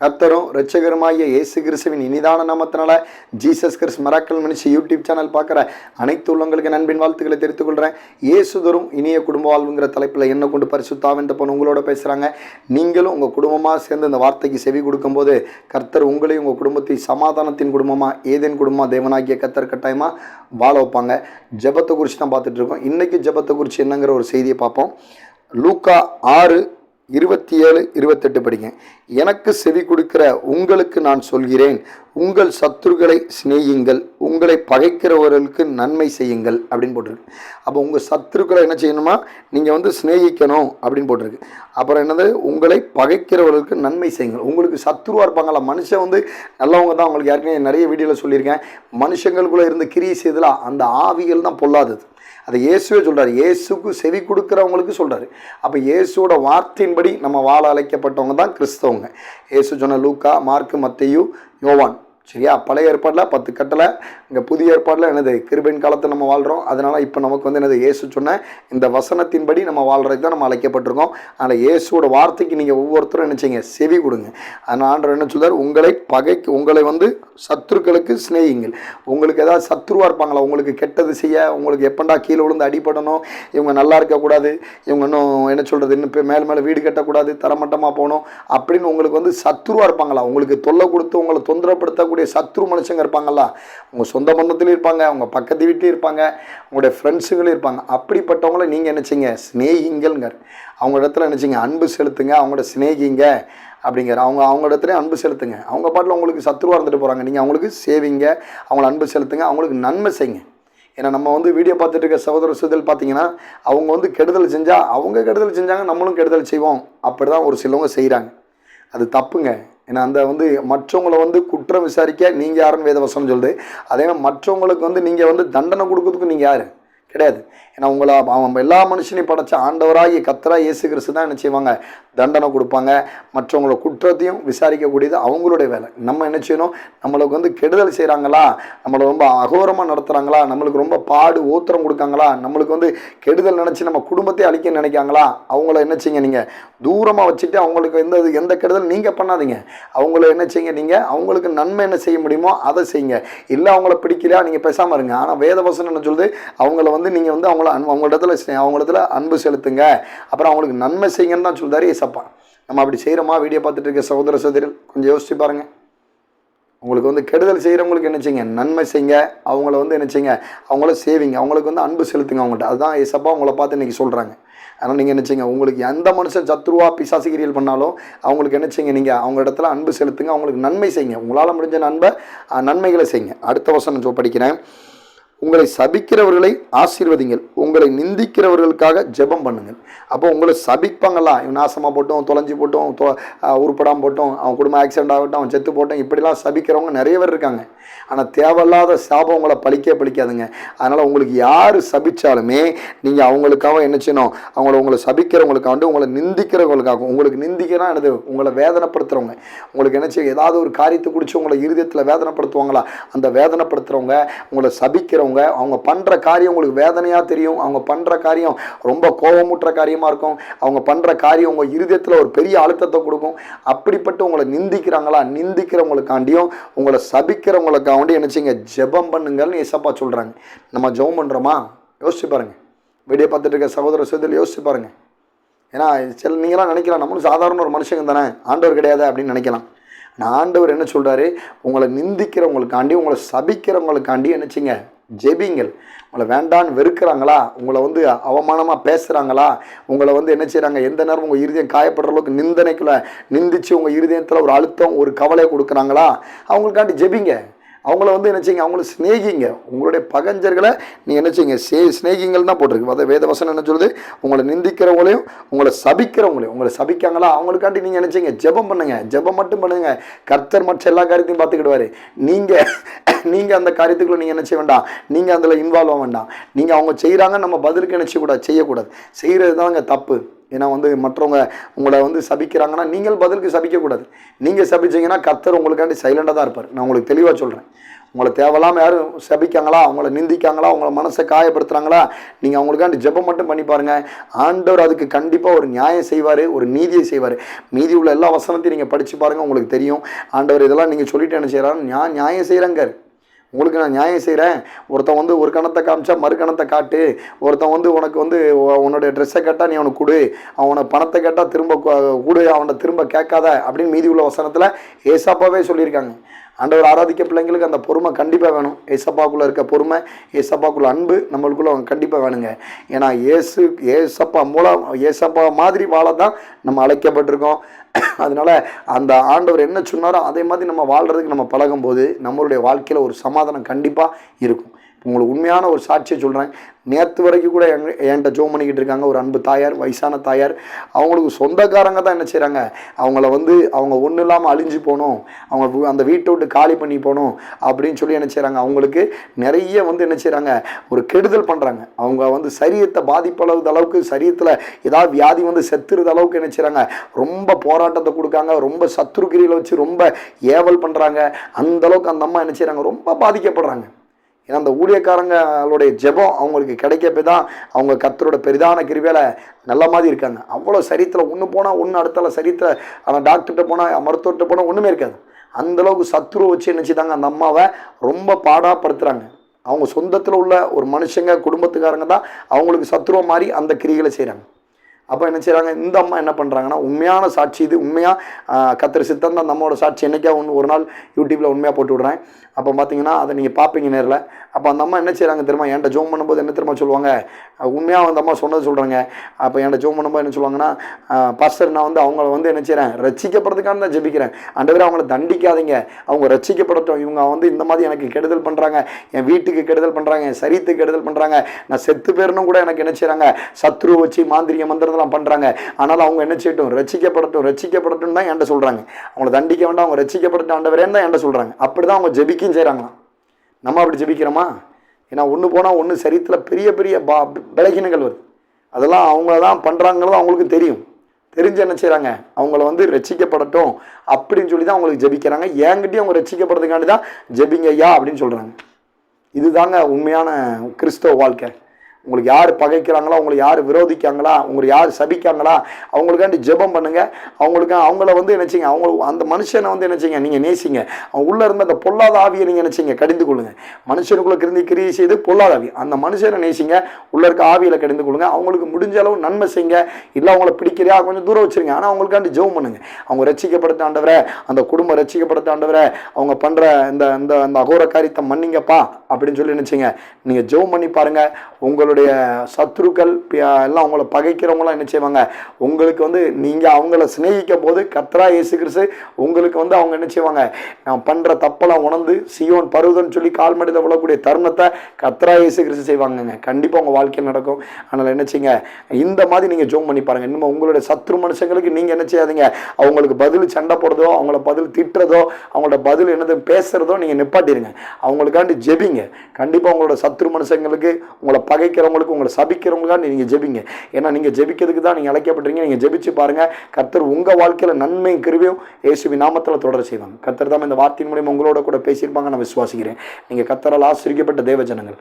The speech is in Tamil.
கர்த்தரும் ரட்சகருமாய இயேசு கிறிஸ்துவின் இனிதான நாமத்தினால ஜீசஸ் கிறிஸ் மராக்கல் மனுஷி யூடியூப் சேனல் பார்க்குற அனைத்து உள்ளங்களுக்கு நண்பின் வாழ்த்துக்களை தெரிவித்துக் கொள்கிறேன். இயேசுதரும் இனிய குடும்ப வாழ்வுங்கிற தலைப்பில் என்ன கொண்டு பரிசுத்தாவின் பொண்ணு உங்களோட பேசுகிறாங்க நீங்களும் உங்கள் குடும்பமாக சேர்ந்து இந்த வார்த்தைக்கு செவி கொடுக்கும்போது கர்த்தர் உங்களையும் உங்கள் குடும்பத்தை சமாதானத்தின் குடும்பமாக ஏதேன் குடும்பமாக தேவனாகிய கர்த்தர் கட்டாயமாக வாழ வைப்பாங்க. ஜபத்தை குறித்து தான் பார்த்துட்ருக்கோம் இன்றைக்கி ஜபத்தை குறித்து என்னங்கிற ஒரு செய்தியை பார்ப்போம். லூக்கா ஆறு இருபத்தி ஏழு இருபத்தெட்டு படிங்க. எனக்கு செவி கொடுக்கிற உங்களுக்கு நான் சொல்கிறேன். உங்கள் சத்துருக்களை சிநேகியுங்கள். உங்களை பகைக்கிறவர்களுக்கு நன்மை செய்யுங்கள் அப்படின்னு போட்டிருக்கு. அப்போ உங்கள் சத்துருக்களை என்ன செய்யணுமா? நீங்கள் வந்து சிநேகிக்கணும் அப்படின்னு போட்டிருக்கு. அப்புறம் என்னது? உங்களை பகைக்கிறவர்களுக்கு நன்மை செய்யுங்கள். உங்களுக்கு சத்துருவாக இருப்பாங்களா மனுஷன் வந்து நல்லவங்க தான். உங்களுக்கு ஏற்கனவே நிறைய வீடியோவில் சொல்லியிருக்கேன். மனுஷங்களுக்குள்ளே இருந்து கிரியை செய்தலாம் அந்த ஆவிகள் தான் பொல்லாதது. அதை இயேசுவே சொல்கிறார் இயேசுக்கு செவி கொடுக்குறவங்களுக்கு சொல்கிறாரு அப்போ இயேசுவோட வார்த்தையின்படி நம்ம வாழ அழைக்கப்பட்டவங்க தான் கிறிஸ்தவங்க. இயேசு சொன்ன லூக்கா மார்க்கு மத்தையு யோவான். சரியா? பழைய ஏற்பாட்டில் பத்து கட்டளை இங்கே புதிய ஏற்பாட்டில் என்னது கிருபின் காலத்தில் நம்ம வாழ்கிறோம் அதனால் இப்போ நமக்கு வந்து என்னது இயேசு சொன்ன இந்த வசனத்தின்படி நம்ம வாழ்கிறதுக்கு தான் நம்ம அழைக்கப்பட்டிருக்கோம். அதனால் இயேசுவோட வார்த்தைக்கு நீங்கள் ஒவ்வொருத்தரும் நினச்சிங்க செவி கொடுங்க. அதனால் ஆண்டவர் என்ன சொல்கிறார் உங்களை பகைக்கு உங்களை வந்து சத்துருக்களுக்கு சிநேகிங்கள் உங்களுக்கு ஏதாவது சத்ருவாக இருப்பாங்களா? உங்களுக்கு கெட்டது செய்ய உங்களுக்கு எப்பண்டா கீழே விழுந்து அடிபடணும்? இவங்க நல்லா இருக்கக்கூடாது இவங்க இன்னும் என்ன சொல்கிறது இன்னும் இப்போ மேலே மேலே வீடு கட்டக்கூடாது தரமட்டமாக போகணும். அப்படின்னு உங்களுக்கு வந்து சத்ருவாக இருப்பாங்களா? உங்களுக்கு தொல்லை கொடுத்து உங்களை தொந்தரப்படுத்த இருக்கக்கூடிய சத்ரு மனுஷங்க இருப்பாங்களா உங்கள் சொந்த பந்தத்துலேயும் இருப்பாங்க உங்கள் பக்கத்து வீட்லேயும் இருப்பாங்க உங்களுடைய ஃப்ரெண்ட்ஸுங்களும் இருப்பாங்க. அப்படிப்பட்டவங்கள நீங்கள் என்ன செய்யுங்க? அவங்க இடத்துல என்ன அன்பு செலுத்துங்க. அவங்களோட சிநேகிங்க அப்படிங்கிற. அவங்க அவங்க இடத்துல அன்பு செலுத்துங்க. அவங்க பாட்டில் உங்களுக்கு சத்ருவாக இருந்துட்டு போகிறாங்க நீங்கள் அவங்களுக்கு சேவிங்க. அவங்கள அன்பு செலுத்துங்க. அவங்களுக்கு நன்மை செய்யுங்க. ஏன்னா நம்ம வந்து வீடியோ பார்த்துட்டு இருக்க சகோதர சுதல் பார்த்தீங்கன்னா அவங்க வந்து கெடுதல் செஞ்சால் அவங்க கெடுதல் செஞ்சாங்க நம்மளும் கெடுதல் செய்வோம். அப்படி தான் ஒரு சிலவங்க செய்கிறாங்க அது தப்புங்க. ஏன்னா அந்த வந்து மற்றவங்களை வந்து குற்றம் விசாரிக்க நீங்கள் யாருன்னு வேதவசனம் சொல்லுது. அதே மாதிரி மற்றவங்களுக்கு வந்து நீங்கள் வந்து தண்டனை கொடுக்கறதுக்கு நீங்கள் யார்? கிடையாது. ஏன்னா உங்களை அவன் எல்லா மனுஷனையும் படைச்ச ஆண்டவராகி கத்தரா இயேசு கிறிஸ்து தான் என்ன செய்வாங்க? தண்டனை கொடுப்பாங்க. மற்றவங்கள குற்றத்தையும் விசாரிக்கக்கூடியது அவங்களுடைய வேலை. நம்ம என்ன செய்யணும்? நம்மளுக்கு வந்து கெடுதல் செய்கிறாங்களா நம்மளை ரொம்ப அகோரமாக நடத்துகிறாங்களா நம்மளுக்கு ரொம்ப பாடு ஓத்திரம் கொடுக்காங்களா? நம்மளுக்கு வந்து கெடுதல் நினச்சி நம்ம குடும்பத்தை அழிக்க நினைக்காங்களா அவங்கள என்ன செய்யுங்க நீங்கள் தூரமாக வச்சுட்டு அவங்களுக்கு எந்த எந்த கெடுதல் நீங்கள் பண்ணாதீங்க. அவங்கள என்ன செய்யுங்க நீங்கள் அவங்களுக்கு நன்மை என்ன செய்ய முடியுமோ அதை செய்யுங்க. இல்லை அவங்கள பிடிக்கலையா? நீங்கள் பேசாமல் இருங்க. ஆனால் வேதவசனம் என்ன சொல்லுது? அவங்கள வந்து நீங்கள் வந்து அவங்கள அன்பு அவங்களிடத்துல அவங்களிடத்துல அன்பு செலுத்துங்க. அப்புறம் அவங்களுக்கு நன்மை செய்யுங்கன்னு தான் சொல்றாரு ஏசப்பா. நம்ம அப்படி செய்கிறோமா வீடியோ பார்த்துட்டு இருக்க சகோதர சகோதரிகள் கொஞ்சம் யோசிச்சு பாருங்க. உங்களுக்கு வந்து கெடுதல் செய்கிறவங்களுக்கு என்ன செய்யுங்க? நன்மை செய்யுங்க. அவங்கள வந்து என்ன செய்யுங்க? அவங்கள சேவிங்க. அவங்களுக்கு வந்து அன்பு செலுத்துங்க அவங்கள்ட்ட. அதுதான் ஏசப்பா உங்களை பார்த்து இன்றைக்கி சொல்கிறாங்க ஆனால் நீங்கள் என்ன செய்யுங்க? உங்களுக்கு எந்த மனுஷன் சத்ருவா பிசாசுகிரியல் பண்ணாலும் அவங்களுக்கு என்ன செய்யுங்க? நீங்கள் அவங்க இடத்துல அன்பு செலுத்துங்க. அவங்களுக்கு நன்மை செய்யுங்க. உங்களால் முடிஞ்ச நண்பை நன்மைகளை செய்யுங்க. அடுத்த வருஷம் நான் படிக்கிறேன். உங்களை சபிக்கிறவர்களை ஆசீர்வதிங்கள். உங்களை நிந்திக்கிறவர்களுக்காக ஜெபம் பண்ணுங்கள். அப்போ உங்களை சபிப்பாங்களா இவன் நாசமாக போட்டும் தொலைஞ்சு போட்டும் தொ உருப்படாமல் போட்டோம் அவன் குடும்பம் ஆக்சிடென்ட் ஆகட்டும் அவன் செத்து போட்டோம் இப்படிலாம் சபிக்கிறவங்க நிறைய பேர் இருக்காங்க. ஆனால் தேவையில்லாத சாபம் உங்களை பழிக்கே பழிக்காதுங்க. அதனால் உங்களுக்கு யார் சபிச்சாலுமே நீங்கள் அவங்களுக்காக என்ன செய்யணும்? அவங்கள உங்களை சபிக்கிறவங்களுக்காக உங்களை நிந்திக்கிறவங்களுக்காக உங்களுக்கு நிந்திக்கிறா என்னது? உங்களை வேதனைப்படுத்துகிறவங்க உங்களுக்கு என்ன செய்ய ஏதாவது ஒரு காரியத்தை குடிச்சு உங்களை இருதயத்தில் வேதனைப்படுத்துவாங்களா? அந்த வேதனைப்படுத்துகிறவங்க உங்களை சபிக்கிறவங்க அவங்க பண்ணுற காரியம் உங்களுக்கு வேதனையாக தெரியும். அவங்க பண்ணுற காரியம் ரொம்ப கோபமூட்டுற காரியமாக இருக்கும். அவங்க பண்ணுற காரியம் உங்கள் இருதயத்தில் ஒரு பெரிய அழுத்தத்தை கொடுக்கும். அப்படிப்பட்டு உங்களை நிந்திக்கிறாங்களா? நிந்திக்கிறவங்களுக்காண்டியும் உங்களை சபிக்கிறவங்களுக்காண்டி நினச்சிங்க ஜெபம் பண்ணுங்கள்னு இசப்பா சொல்கிறாங்க நம்ம ஜெபம் பண்ணுறோமா யோசிச்சு பாருங்க. வீடியோ பார்த்துட்டு இருக்க சகோதர சகோதரி யோசிச்சு பாருங்கள் ஏன்னா சில நீங்களாம் நினைக்கலாம் நம்மளும் சாதாரண ஒரு மனுஷங்க தானே. ஆண்டவர் கிடையாது அப்படின்னு நினைக்கலாம். ஆனால் ஆண்டவர் என்ன சொல்கிறாரு உங்களை நிந்திக்கிறவங்களுக்காண்டி உங்களை சபிக்கிறவங்களுக்காண்டி என்னச்சிங்க ஜெபிங்கள். உங்களை வேண்டான்னு வெறுக்கிறாங்களா? உங்களை வந்து அவமானமாக பேசுகிறாங்களா உங்களை வந்து என்ன செய்கிறாங்க எந்த நேரம் உங்கள் இருதயம் காயப்படுற அளவுக்கு நிந்தனைக்குள்ள நிந்திச்சு உங்கள் இருதயத்தில் ஒரு அழுத்தம் ஒரு கவலையை கொடுக்குறாங்களா? அவங்களுக்காண்டி ஜெபிங்க. அவங்கள வந்து என்ன செய்யுங்க? அவங்கள சிநேகிங்க. உங்களுடைய பகஞ்சர்களை நீங்கள் என்ன செய்யுங்க? சே ஸ்நேகிங்கள் தான் போட்டிருக்கு. அதை வேதவசனம் என்ன சொல்லுது? உங்களை நிந்திக்கிறவங்களையும் உங்களை சபிக்கிறவங்களையும். உங்களை சபிக்காங்களா? அவங்களுக்காண்டி நீங்கள் என்ன செய்யுங்க? ஜெபம் பண்ணுங்க. ஜெபம் மட்டும் பண்ணுங்க. கர்த்தர் மற்ற எல்லா காரியத்தையும் பார்த்துக்கிடுவார். நீங்கள் நீங்கள் அந்த காரியத்துக்குள்ள நீங்கள் என்ன செய்ய வேண்டாம். நீங்கள் அதில் இன்வால்வ் ஆக வேண்டாம். நீங்கள் அவங்க செய்கிறாங்க நம்ம பதிலுக்கு என்ன செய்யக்கூடாது? செய்யக்கூடாது. செய்கிறது தாங்க தப்பு. ஏன்னா வந்து மற்றவங்க உங்களை வந்து சபிக்கிறாங்கன்னா நீங்கள் பதிலுக்கு சபிக்கக்கூடாது. நீங்கள் சபிச்சீங்கன்னா கர்த்தர் உங்களுக்காண்டி சைலண்டாக தான் இருப்பார். நான் உங்களுக்கு தெளிவாக சொல்கிறேன் உங்களை தேவையில்லாமல் யாரும் சபிக்காங்களா? அவங்கள நிந்திக்காங்களா? அவங்கள மனசை காயப்படுத்துகிறாங்களா நீங்கள் அவங்களுக்காண்டி ஜெபம் மட்டும் பண்ணி பாருங்கள் ஆண்டவர் அதுக்கு கண்டிப்பாக ஒரு நியாயம் செய்வார் ஒரு நீதியை செய்வார். மீதி உள்ள எல்லா வசனத்தையும் நீங்கள் படித்து பாருங்கள் உங்களுக்கு தெரியும். ஆண்டவர் இதெல்லாம் நீங்கள் சொல்லிட்டு என்ன செய்கிறாரு நான் நியாயம் செய்கிறேங்க உங்களுக்கு நான் நியாயம் செய்கிறேன் ஒருத்தன் வந்து ஒரு கணத்தை காமிச்சா மறு கணத்தை காட்டு. ஒருத்தன் வந்து உனக்கு வந்து உன்னோட ட்ரெஸ்ஸை கேட்டால் நீ அவனுக்கு கொடு. அவனை பணத்தை கேட்டால் திரும்ப கொடு. அவனை திரும்ப கேட்காத அப்படின்னு மீதி உள்ள வசனத்தில் ஏசாப்பாவே சொல்லியிருக்காங்க. ஆண்டவர் ஆராதிக்க பிள்ளைங்களுக்கு அந்த பொறுமை கண்டிப்பாக வேணும். ஏசப்பாக்குள்ளே இருக்க பொறுமை ஏசப்பாக்குள்ள அன்பு நம்மளுக்குள்ளே அவங்க கண்டிப்பாக வேணுங்க. ஏன்னா ஏசு ஏசப்பா மூலம் ஏசப்பா மாதிரி வாழ தான் நம்ம அழைக்கப்பட்டிருக்கோம். அதனால அந்த ஆண்டவர் என்ன சொன்னாரோ அதே மாதிரி நம்ம வாழ்கிறதுக்கு நம்ம பழகும்போது நம்மளுடைய வாழ்க்கையில் ஒரு சமாதானம் கண்டிப்பாக இருக்கும். உங்களுக்கு உண்மையான ஒரு சாட்சியை சொல்கிறேன் நேற்று வரைக்கும் கூட எங்க என்கிட்ட ஜோம் பண்ணிக்கிட்டு இருக்காங்க. ஒரு அன்பு தாயார் வயசான தாயார். அவங்களுக்கு சொந்தக்காரங்க தான் என்ன செய்கிறாங்க அவங்கள வந்து அவங்க ஒன்றும் இல்லாமல் அழிஞ்சு போகணும். அவங்க அந்த வீட்டை விட்டு காலி பண்ணி போகணும் அப்படின்னு சொல்லி என்ன செய்கிறாங்க அவங்களுக்கு நிறைய வந்து என்ன செய்கிறாங்க ஒரு கெடுதல் பண்ணுறாங்க அவங்க வந்து சரீரத்தை பாதிப்பளவுது அளவுக்கு சரீரத்தில் ஏதாவது வியாதி வந்து செத்துறது அளவுக்கு என்ன செய்கிறாங்க ரொம்ப போராட்டத்தை கொடுக்காங்க. ரொம்ப சத்துருக்கிரியில் வச்சு ரொம்ப ஏவல் பண்ணுறாங்க அந்த அளவுக்கு அந்த அம்மா என்ன செய்கிறாங்க ரொம்ப பாதிக்கப்படுறாங்க. ஏன்னா அந்த ஊழியக்காரங்களுடைய ஜெபம் அவங்களுக்கு கிடைக்கப்ப தான் அவங்க கத்தரோட பெரிதான கிருவேல நல்ல மாதிரி இருக்காங்க. அவ்வளோ சரீரத்தில் ஒன்று போனால் ஒன்று அடுத்தால சரீரத்தில் அவன் டாக்டர்கிட்ட போனால் மருத்துவர்கிட்ட போனால் ஒன்றுமே இருக்காது. அந்த அளவுக்கு சத்துரு வச்சு என்ன அந்த அம்மாவை ரொம்ப பாடாப்படுத்துகிறாங்க அவங்க சொந்தத்தில் உள்ள ஒரு மனுஷங்க குடும்பத்துக்காரங்க தான் அவங்களுக்கு சத்துருவ மாதிரி அந்த கிரிகளை செய்கிறாங்க அப்போ என்ன செய்கிறாங்க இந்த அம்மா என்ன பண்ணுறாங்கன்னா உண்மையான சாட்சி இது. உண்மையாக கத்திர சித்தம் அந்த அம்மாவோட சாட்சி என்னைக்கா ஒன்று ஒரு நாள் யூடியூப்பில் உண்மையாக போட்டு விடுறேன். அப்போ பார்த்தீங்கன்னா அதை நீங்கள் பார்ப்பீங்க நேரில். அப்போ அந்த அம்மா என்ன செய்கிறாங்க தெரியுமா? என்கிட்ட ஜோம் பண்ணும்போது என்ன தெரியுமா சொல்லுவாங்க? உண்மையாக அந்த அம்மா சொன்னது சொல்கிறாங்க அப்போ என்கிட்ட ஜோம் பண்ணும்போது என்ன சொல்லுவாங்கன்னா பாஸ்டர் நான் வந்து அவங்கள வந்து என்ன செய்கிறேன் ரசிக்கப்படுறதுக்காக தான் ஜெபிக்கிறேன். ஆண்டவரே அவங்கள தண்டிக்காதீங்க. அவங்க ரட்சிக்கப்படட்டும் இவங்க வந்து இந்த மாதிரி எனக்கு கெடுதல் பண்ணுறாங்க என் வீட்டுக்கு கெடுதல் பண்ணுறாங்க என் சரீரத்துக்கு கெடுதல் பண்ணுறாங்க நான் செத்து பேரணும் கூட எனக்கு என்ன செய்கிறாங்க சத்ரு வச்சு மாந்திரிக மந்திரத்தெல்லாம் பண்ணுறாங்க ஆனாலும் அவங்க என்ன செய்யட்டும்? ரசிக்கப்படட்டும். ரட்சிக்கப்படட்டும் தான் என்கிட்ட சொல்கிறாங்க அவங்கள தண்டிக்க வேண்டாம். அவங்க ரசிக்கப்படட்டும் ஆண்டவரேன்னு தான் என்கிட்ட சொல்கிறாங்க அப்படி தான் அவங்க ஜெபிக்கும் செய்கிறாங்களாம் நம்ம அப்படி ஜெபிக்கிறோமா? ஏன்னா ஒன்று போனால் ஒன்று சரித்தில் பெரிய பெரிய பா பலகீனங்கள் வருது. அதெல்லாம் அவங்க தான் பண்ணுறாங்கிறது அவங்களுக்கு தெரியும். தெரிஞ்சு என்ன செய்கிறாங்க அவங்கள வந்து ரட்சிக்கப்படட்டும் அப்படின்னு சொல்லி தான் அவங்களுக்கு ஜெபிக்கிறாங்க. என்கிட்டயும் அவங்க ரசிக்கப்படுறதுக்காண்டி தான் ஜெபிங்க ஐயா அப்படின்னு சொல்கிறாங்க இதுதாங்க உண்மையான கிறிஸ்தவ வாழ்க்கை. உங்களுக்கு யார் பகைக்கிறாங்களா உங்களை யார் விரோதிக்காங்களா உங்களை யார் சபிக்காங்களா அவங்களுக்காண்டி ஜெபம் பண்ணுங்க. அவங்களுக்கு அவங்கள வந்து என்ன அவங்க அந்த மனுஷனை வந்து நினச்சிங்க நீங்கள் நேசிங்க. அவங்க உள்ளே இருந்த அந்த பொல்லாத ஆவியை நீங்கள் நினச்சிங்க கடிந்து கொள்ளுங்க. மனுஷனுக்குள்ளே கிருந்தி கிரியை செய்து பொல்லாத ஆவி. அந்த மனுஷனை நேசிங்க உள்ள இருக்க ஆவியில் கடிந்து கொள்ளுங்க. அவங்களுக்கு முடிஞ்ச அளவு நன்மை செய்யுங்க. இல்லை அவங்கள பிடிக்கிறியா கொஞ்சம் தூரம் வச்சிருங்க. ஆனால் அவங்களுக்காண்டி ஜெபம் பண்ணுங்க. அவங்க ரட்சிக்கப்படுத்த ஆண்டவரே அந்த குடும்பம் ரட்சிக்கப்படுத்த ஆண்டவரே அவங்க பண்ணுற இந்த இந்த அந்த அகோர காரியத்தை மன்னிங்கப்பா. அப்படின்னு சொல்லி நினச்சிங்க. நீங்கள் ஜெபம் பண்ணி பாருங்கள் உங்களுடைய சத்ருக்கள் எல்லாம் உங்களை பகைக்கிறவங்களாம் என்ன செய்வாங்க? உங்களுக்கு வந்து நீங்கள் அவங்கள சிநேகிக்கும் போது கத்ரா இயேசு கிறிஸ்து உங்களுக்கு வந்து அவங்க என்ன செய்வாங்க? நான் பண்ணுற தப்பெல்லாம் உணர்ந்து சியோன் பருவதன்னு சொல்லி கால்மடியில் விழக்கூடிய தருணத்தை கத்ரா இயேசு கிறிஸ்து செய்வாங்கங்க. கண்டிப்பாக உங்கள் வாழ்க்கையில் நடக்கும். அதனால் என்ன இந்த மாதிரி நீங்கள் ஜோம் பண்ணி பாருங்கள் இன்னும் உங்களுடைய சத்ரு மனுஷங்களுக்கு நீங்கள் என்ன செய்யாதீங்க. அவங்களுக்கு பதில் சண்டை போடுறதோ அவங்கள பதில் திட்டுறதோ அவங்களோட பதில் என்னது பேசுகிறதோ நீங்கள் நிப்பாட்டிடுங்க அவங்களுக்காண்டி ஜெபிங்க. கண்டிப்பாக உங்களோட சத்ரு மனுஷங்களுக்கு உங்களை பகைக்கிறவங்களுக்கு உங்களை சபிக்கிறவங்களுக்காக நீங்கள் ஜெபிங்க. ஏன்னா நீங்கள் ஜெபிக்கிறதுக்கு தான் நீங்கள் அழைக்கப்பட்டீங்க நீங்கள் ஜெபிச்சு பாருங்கள் கர்த்தர் உங்கள் வாழ்க்கையில் நன்மையும் கிருவியும் இயேசுவி நாமத்தில் தொடர செய்வாங்க கர்த்தர் தான் இந்த வார்த்தையின் மூலியம் உங்களோட கூட பேசியிருப்பாங்க. நான் விசுவாசிக்கிறேன். நீங்கள் கர்த்தரால் ஆசிரிக்கப்பட்ட தேவ ஜனங்கள்.